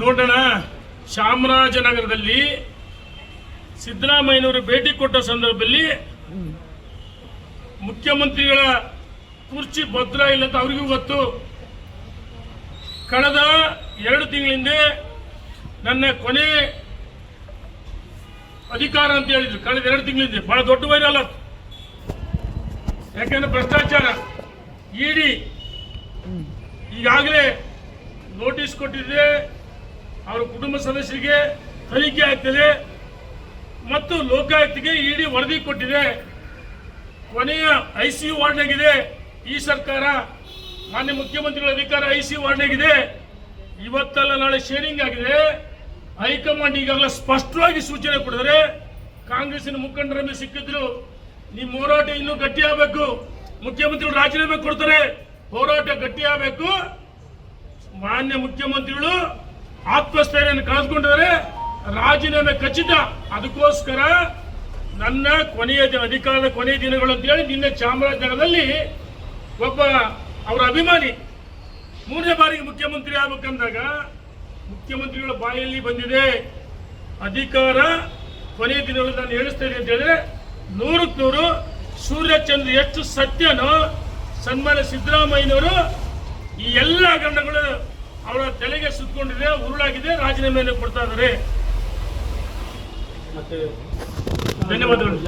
ನೋಡೋಣ. ಚಾಮರಾಜನಗರದಲ್ಲಿ ಸಿದ್ದರಾಮಯ್ಯನವರು ಭೇಟಿ ಕೊಟ್ಟ ಸಂದರ್ಭದಲ್ಲಿ ಮುಖ್ಯಮಂತ್ರಿಗಳ ಕುರ್ಚಿ ಭದ್ರ ಇಲ್ಲ ಅಂತ ಅವ್ರಿಗೂ ಗೊತ್ತು. ಕಳೆದ ಎರಡು ತಿಂಗಳಿಂದ ನನ್ನ ಕೊನೆ ಅಧಿಕಾರ ಅಂತ ಹೇಳಿದ್ರು. ಕಳೆದ ಎರಡು ತಿಂಗಳಿಂದ. ಬಹಳ ದೊಡ್ಡ ವೈರಲ್ ಯಾಕೆಂದ್ರೆ ಯಾಕಂದ್ರೆ ಭ್ರಷ್ಟಾಚಾರ. ಇಡಿ. ಈಗಾಗಲೇ ನೋಟಿಸ್ ಕೊಟ್ಟಿದೆ ಅವರ ಕುಟುಂಬ ಸದಸ್ಯರಿಗೆ ತನಿಖೆ ಆಗ್ತದೆ ಮತ್ತು ಲೋಕಾಯುಕ್ತಿಗೆ ಇಡಿ ವರದಿ ಕೊಟ್ಟಿದೆ. ಕೊನೆಯ ಐ ಸಿ ಯು ವಾರ್ಡ್ನಾಗಿದೆ. ಈ ಸರ್ಕಾರ ಮಾನ್ಯ ಮುಖ್ಯಮಂತ್ರಿಗಳ ಅಧಿಕಾರ ಐ ಸಿ ವಾರ್ಡ್ನಾಗಿದೆ. ಇವತ್ತಲ್ಲ ನಾಳೆ ಶೇರಿಂಗ್ ಆಗಿದೆ. ಹೈಕಮಾಂಡ್ ಈಗಾಗಲೇ ಸ್ಪಷ್ಟವಾಗಿ ಸೂಚನೆ ಕೊಡಿದರೆ ಕಾಂಗ್ರೆಸ್ಸಿನ ಮೇಲೆ ಸಿಕ್ಕಿದ್ರು. ನಿಮ್ಮ ಹೋರಾಟ ಇನ್ನೂ ಗಟ್ಟಿ ಆಗಬೇಕು ಮುಖ್ಯಮಂತ್ರಿಗಳು ರಾಜೀನಾಮೆ ಕೊಡ್ತಾರೆ. ಹೋರಾಟ ಗಟ್ಟಿ ಆಗಬೇಕು ಮಾನ್ಯ ಮುಖ್ಯಮಂತ್ರಿಗಳು ಆತ್ಮಸ್ಥೈರ್ಯನ ಕಳೆದುಕೊಂಡಿದ್ದಾರೆ. ರಾಜೀನಾಮೆ ಖಚಿತ. ಅದಕ್ಕೋಸ್ಕರ ನನ್ನ ಕೊನೆಯ ದಿನ, ಅಧಿಕಾರದ ಕೊನೆಯ ದಿನಗಳು ಅಂತೇಳಿ ನಿನ್ನೆ ಚಾಮರಾಜನಗರದಲ್ಲಿ ಒಬ್ಬ ಅವರ ಅಭಿಮಾನಿ, ಮೂರನೇ ಬಾರಿಗೆ ಮುಖ್ಯಮಂತ್ರಿ ಆಗ್ಬೇಕಂದಾಗ ಮುಖ್ಯಮಂತ್ರಿಗಳ ಬಾಯಲ್ಲಿ ಬಂದಿದೆ. ಅಧಿಕಾರ ಕೊನೆಯ ದಿನಗಳು ನಾನು ಹೇಳಿಸ್ತೇನೆ ಅಂತ ಹೇಳಿದ್ರೆ ನೂರಕ್ಕೆ ನೂರು ಸೂರ್ಯಚಂದ್ರ ಎಷ್ಟು ಸತ್ಯನೋ ಸನ್ಮಾನ್ಯ ಸಿದ್ದರಾಮಯ್ಯನವರು ಈ ಎಲ್ಲ ಗಂಡಗಳು ಅವರ ತಲೆಗೆ ಸುತ್ತಕೊಂಡಿದೆ ಉರುಳಾಗಿದೆ ರಾಜೀನಾಮೆಯನ್ನು ಕೊಡ್ತಾ ಇದ್ದಾರೆ. ಧನ್ಯವಾದಗಳು.